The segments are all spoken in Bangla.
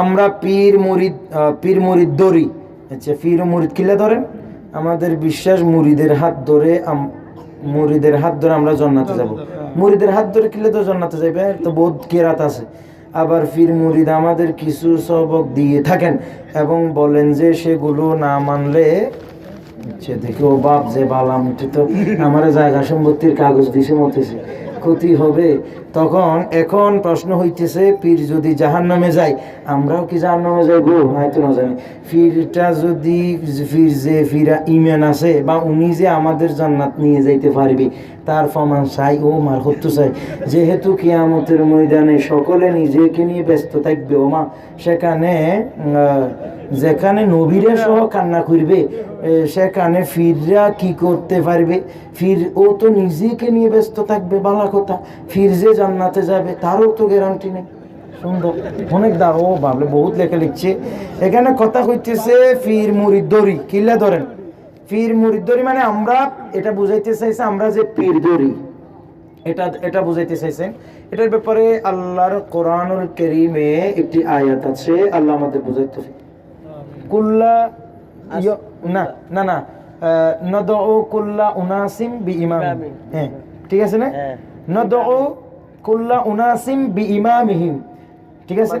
আমরা পীর মুরিদ পীর মুরিদ ধরি। আচ্ছা পীর মুরিদ কিলে ধরেন আমাদের বিশ্বাস মুরিদের হাত ধরে মুরিদের হাত ধরে আমরা জান্নাতে যাব। মুরিদের হাত ধরে কিলে তো জান্নাতে যাবে তো বহুত কেরাত আছে। আবার ফির মুরিদ আমাদের কিছু সবক দিয়ে থাকেন এবং বলেন যে সেগুলো না মানলে সে দেখে, ও বাপ যে বালাম তো, আমার জায়গা সম্পত্তির কাগজ দিছে, মতেছে। ক্ষতি হবে। তখন এখন প্রশ্ন হইতেছে, পীর যদি জাহান নামে যায়, আমরাও কি জাহান নামে যাই গো হয়তো না জানি। ফিরটা যদি ফির যে ফিরা ইমান আছে বা উনি যে আমাদের জান্নাত নিয়ে যাইতে পারবে, তার প্রমাণ চাই। ও মার হত্যু চাই। যেহেতু কিয়ামতের ময়দানে সকলে নিজেকে নিয়ে ব্যস্ত থাকবে, ও মা, সেখানে যেখানে নবীরা সহ কান্না করবে সেখানে ফিররা কি করতে পারবে? ফির ও তো নিজেকে নিয়ে ব্যস্ত থাকবে, বালা কথা ফির যে জান্নাতে যাবে তারও তো গ্যারান্টি নেই। সুন্দর। অনেক দা ও ভাবলে বহুত লেখা লিখছে। এখানে কথা হইতেছে ফির মুরিদ দড়ি। কিল্লা ধরেন? ফির মুরিদ দড়ি মানে আমরা এটা বুঝাইতে চাইছে আমরা যে পীর দড়ি। এটা এটা বুঝাইতে চাইছেন এটার ব্যাপারে আল্লাহর কোরআনুল করিমে একটি আয়াত আছে আল্লাহ আমাদের বুঝাইতে কুল্লা না না না নদউ কুল্লা উনাসিম বি ইমাম হ্যাঁ ঠিক আছে না? হ্যাঁ। নদউ কুল্লা উনাসিম বি ইমামিহিম ঠিক আছে?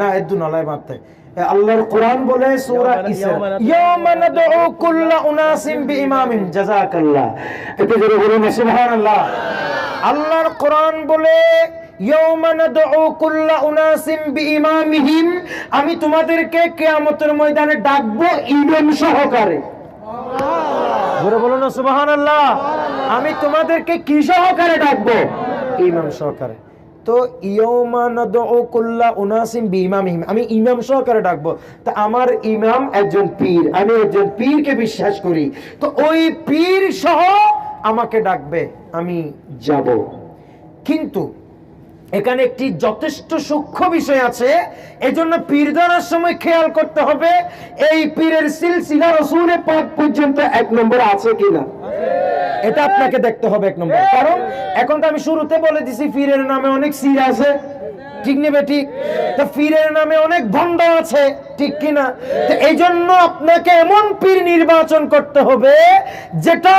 না এদু নলায় মারতে আল্লাহর কোরআন বলে সূরা ইসরা। ইয়াওমা নাদউ কুল্লা উনাসিম বি ইমামিন জাযাকাল্লাহ। একটু জোরে বলুন সুবহানাল্লাহ। আল্লাহর কোরআন বলে ইয়াওমা নাদউ কুল্লা উনাসিম বিইমামিহিম। আমি তোমাদেরকে কিয়ামতের ময়দানে ডাকবো ইমাম সহকারে। জোরে বলুন না, সুবহানাল্লাহ। আমি তোমাদেরকে কি সহকারে ডাকবো? ইমাম সহকারে। তো আমি ইমাম সহকারে ডাকবো। তা আমার ইমাম একজন পীর। আমি একজন পীরকে বিশ্বাস করি। তো ওই পীর সহ আমাকে ডাকবে। আমি যাব। কিন্তু এখানে একটি যথেষ্ট সূক্ষ্ম বিষয় আছে। এজন্য পীর ধরার সময় খেয়াল করতে হবে, এই পীরের সিলসিলা রসুলের পাক পর্যন্ত এক নম্বর আছে কিনা? এটা আপনাকে দেখতে হবে এক নম্বর। কারণ এখন তো আমি শুরুতে বলে দিছি, পীরের নামে অনেক সির আছে। ঠিক নেবে ঠিক? তা পীরের নামে অনেক ভণ্ড আছে, ঠিক কিনা? তো এই জন্য আপনাকে এমন পীর নির্বাচন করতে হবে, যেটা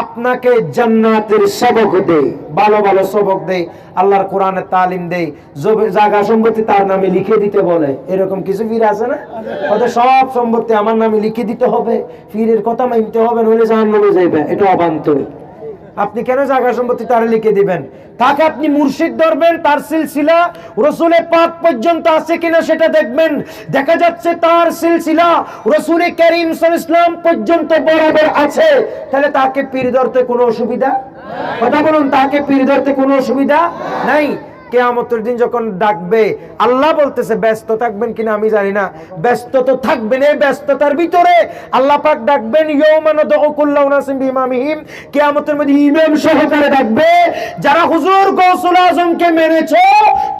আপনাকে জান্নাতের সবক দেয় ভালো ভালো সবক দেয় আল্লাহর কোরআনে তালিম দেয় জাগা সম্পত্তি তার নামে লিখে দিতে বলে। এরকম কিছু ফির আছে না? হয়তো সব সম্পত্তি আমার নামে লিখে দিতে হবে। ফিরের কথা মানতে হবে, নইলে জাহান্নামে যাইবে। এটা অবান্তর আপনি কেন জায়গা সম্পত্তি তারে লিখে দিবেন? তাকে আপনি মুর্শিদ ধরবেন, তার সিলসিলা রসুলে পাক পর্যন্ত আছে কিনা সেটা দেখবেন। দেখা যাচ্ছে তার সিলসিলা রসুলে করিম ইসলাম পর্যন্ত বরাবর আছে। তাহলে তাকে পীর ধরতে কোনো অসুবিধা? কথা বলুন, তাকে পীর ধরতে কোনো অসুবিধা নাই? কেয়ামতের দিন যখন ডাকবে, আল্লাহ বলতেছে, ব্যস্ত থাকবেন কিনা আমি জানি না। ব্যস্ত তো থাকবেন, এই ব্যস্ততার ভিতরে আল্লাহ পাক ডাকবেন বিমামিহিম কেয়ামতের মধ্যে ইমাম সহকারে ডাকবে, যারা হুজুর গৌসুল আজমকে মেনেছো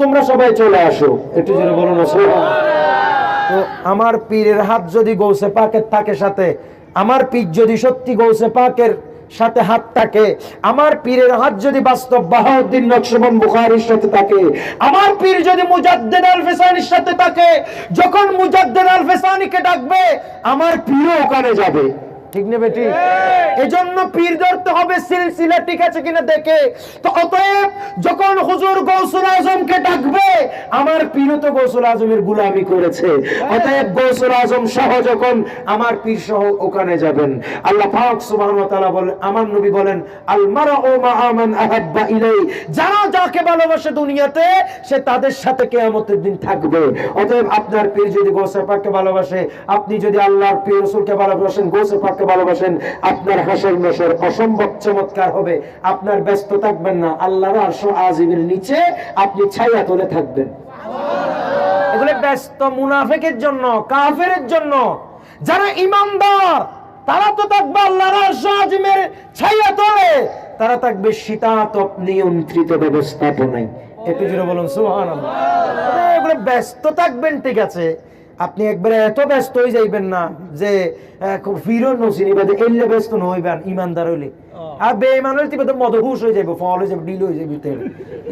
তোমরা সবাই চলে আসো। একটু জোরে বলুন না তো আমার পীরের হাত যদি গৌসে পাকের থাকে সাথে, আমার পীর যদি সত্যি গৌসে পাকের সাথে হাত থাকে। আমার পীরের হাত যদি বাস্তব বাহাউদ্দিন নকশবন বুখারীর সাথে থাকে। আমার পীর যদি মুজাদ্দেদ আল ফেসানির সাথে থাকে যখন মুজাদ্দেদ আল ফেসানিকে ডাকবে আমার পীরও ওখানে যাবে। ঠিক নেবে ঠিক? এজন্য পীর ধরতে ঠিক আছে কিনা দেখে। তো অতএব যখন হুজুর গৌসুল আজমকে ডাকবে আমার পীরও তো গৌসুল আজমের গুলামি করেছে। অতএব গৌসুল আজম সহ যখন আমার পীর সহ ওখানে যাবেন আল্লাহ পাক সুবহানাহু ওয়া তাআলা বলেন আমার নবী বলেন আল মারউ মাআ মান আহাব্বা ইলাই যারা যাকে ভালোবাসে দুনিয়াতে সে তাদের সাথে কিয়ামতের দিন থাকবে। অতএব আপনার পীর যদি গৌসে পাককে ভালোবাসে আপনি যদি আল্লাহর পীর রাসূলকে ভালোবাসেন গৌসে পাককে ভালোবাসেন আপনার হাসর নসর অসম্ভব চমৎকার হবে, আপনার ব্যস্ত থাকবেন না। আল্লাহর আরশ আজিমের নিচে আপনি ছায়া তোলে থাকবেন। এগুলো ব্যস্ত মুনাফেকের জন্য, কাফেরের জন্য। যারা ইমানদার, তারা তো থাকবে আল্লাহর আরশ আজিমের ছায়া তোলে। তারা থাকবে শীতাতপ নিয়ন্ত্রিত ব্যবস্থাপনায়। একটু জুড়ে বলুন, সুবহানাল্লাহ। এগুলো ব্যস্ত থাকবেন, ঠিক আছে। আপনি একবারে এত ব্যস্ত হয়ে যাইবেন না যে ফিরো নসিনি বাদে এলে ব্যস্ত নইবেন ইমানদার হইলে। আর বেঈমান হইলে তিবে তো মদহুশ হয়ে যাবে ফল হয়ে যাবে ডিল হয়ে যাবে তেল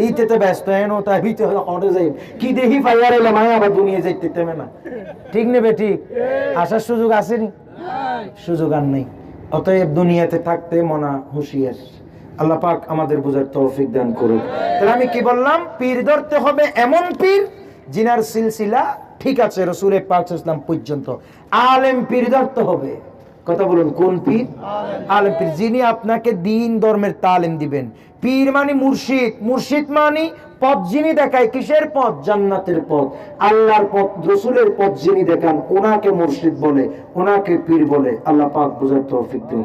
ইতে তো ব্যস্ত হেন তা হিতে হটে যাই কি দেখি ফাইয়ার এলে মায় আবার দুনিয়া যাইতে তেমে না। ঠিক নেবে ঠিক আসার সুযোগ আসেনি? সুযোগ আর নেই। অতএব দুনিয়াতে থাকতে মনা হুঁশিয়ার। আল্লাহ পাক আমাদের বোঝার তৌফিক দান করুক। তাহলে আমি কি বললাম? পীর ধরতে হবে এমন পীর জিনার সিলসিলা ঠিক আছে রসুল ইসলাম পর্যন্ত। আলেম পীর ধরতে হবে। কথা বলুন কোন পীর? আলেম। পীর যিনি আপনাকে দিন ধর্মের তালিম দিবেন। পীর মানে মুর্শিদ মুর্শিদ মানে পথ যিনি দেখায় কিসের পথ? জান্নাতের পথ। আল্লাহর পথ রসুলের পথ যিনি দেখান ওনাকে মুর্শিদ বলে ওনাকে পীর বলে আল্লাহ পাক বুঝার তৌফিক দিন।